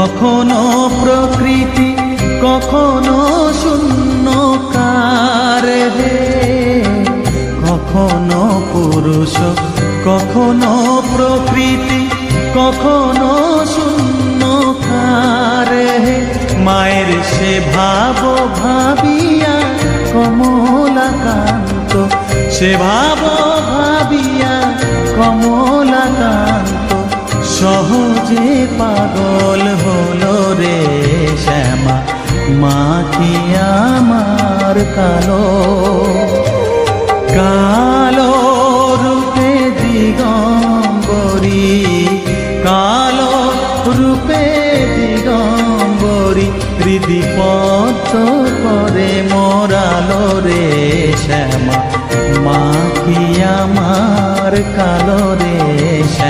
কখনো প্রকৃতি, কখনো শূন্য কার হে কখনো পুরুষ, কখনো প্রকৃতি, কখনো শূন্য কার হে মায়ের সে ভাব ভাবিয়া কমলাকান্ত, সে ভাব ভাবিয়া কমলাকান্ত। সহজে পাগল হলো রে শ্যামা, মা কি আমার কালো? কালো রূপে দিগম্বরী, কালো রূপে দিগম্বরী হৃদি পদ্ম করে মোরালো রে শ্যামা, মা কি আমার কালো রে শ্যামা?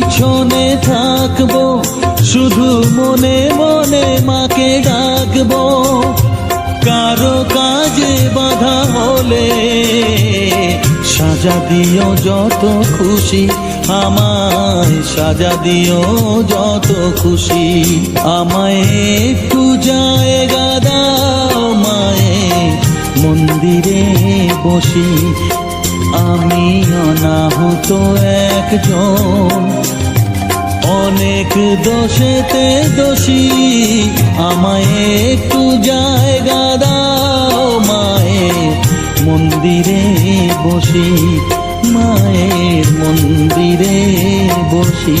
পিছনে থাকব, শুধু মনে মনে মাকে ডাকবো। কারও কাজে বাধা হলে সাজা দিও যত খুশি, আমায় সাজা দিও যত খুশি। আমায় একটু জায়গা দাও, মায়ে, মন্দিরে বসি। আমি অনাহুত একজন। অনেক দোষেতে দোষী আমায় একটু জায়গা দাও মায়ে মন্দিরে বসি মায়ের মন্দিরে বসি।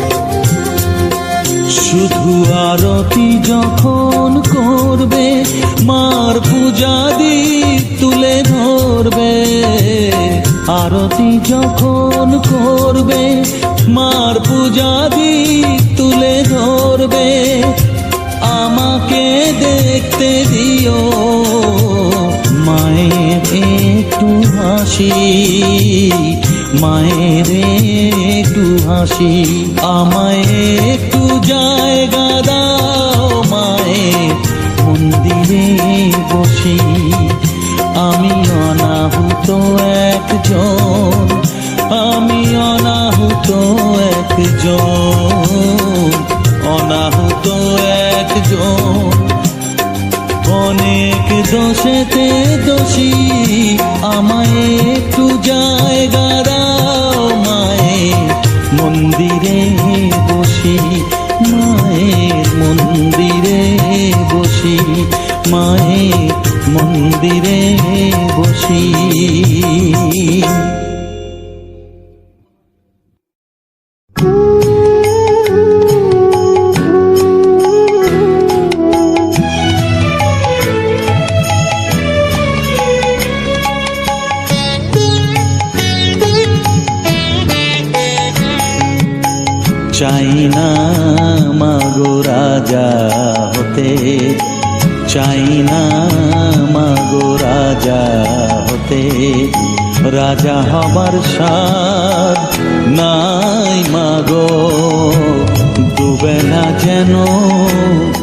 শুধু আরতি যখন করবে, মার পূজা দীপ তুলে ধরবে। আরতি যখন করবে, মার পূজা দীপ তুলে ধরবে। আমাকে দেখতে দিও, মায়ের একটু হাসি। মায়ের একটু হাসি আমায় একটু জায়গা দাও। চাই না মাগো রাজা হতে। চাই না মাগো রাজা হতে। রাজা হবার সাদ নাই মাগো। দুবেলা যেন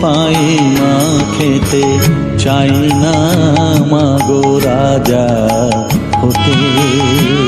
পাই মা খেতে। চাই না মাগো রাজা হতে।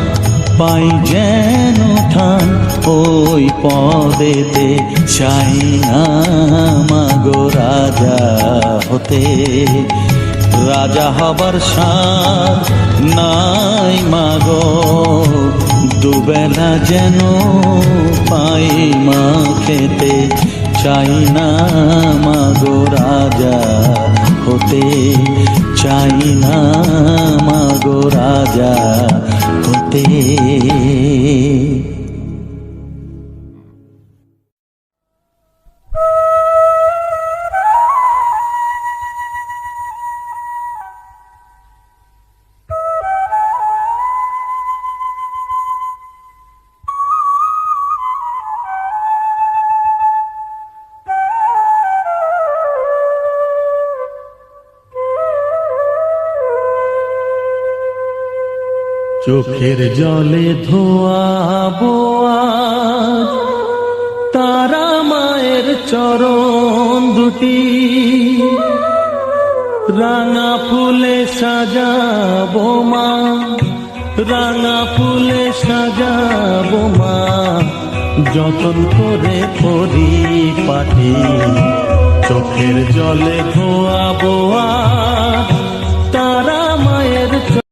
পাই যেন ঠান ওই পদেতে। চাই না মাগো রাজা হতে। রাজা হবার সার নাই মাগো দুবেলা যেন পাই মা খেতে। চাই না মাগো রাজা হতে। চাই না মাগো রাজা হতে চোখের জলে ধোয়া বোয়াজ তারা মায়ের চরণ দুটি। রাঙা ফুলে সাজাবো মা। রাঙা ফুলে সাজাবো মা। যতন করে পরি পাঠি, চোখের জলে ধোয়াবো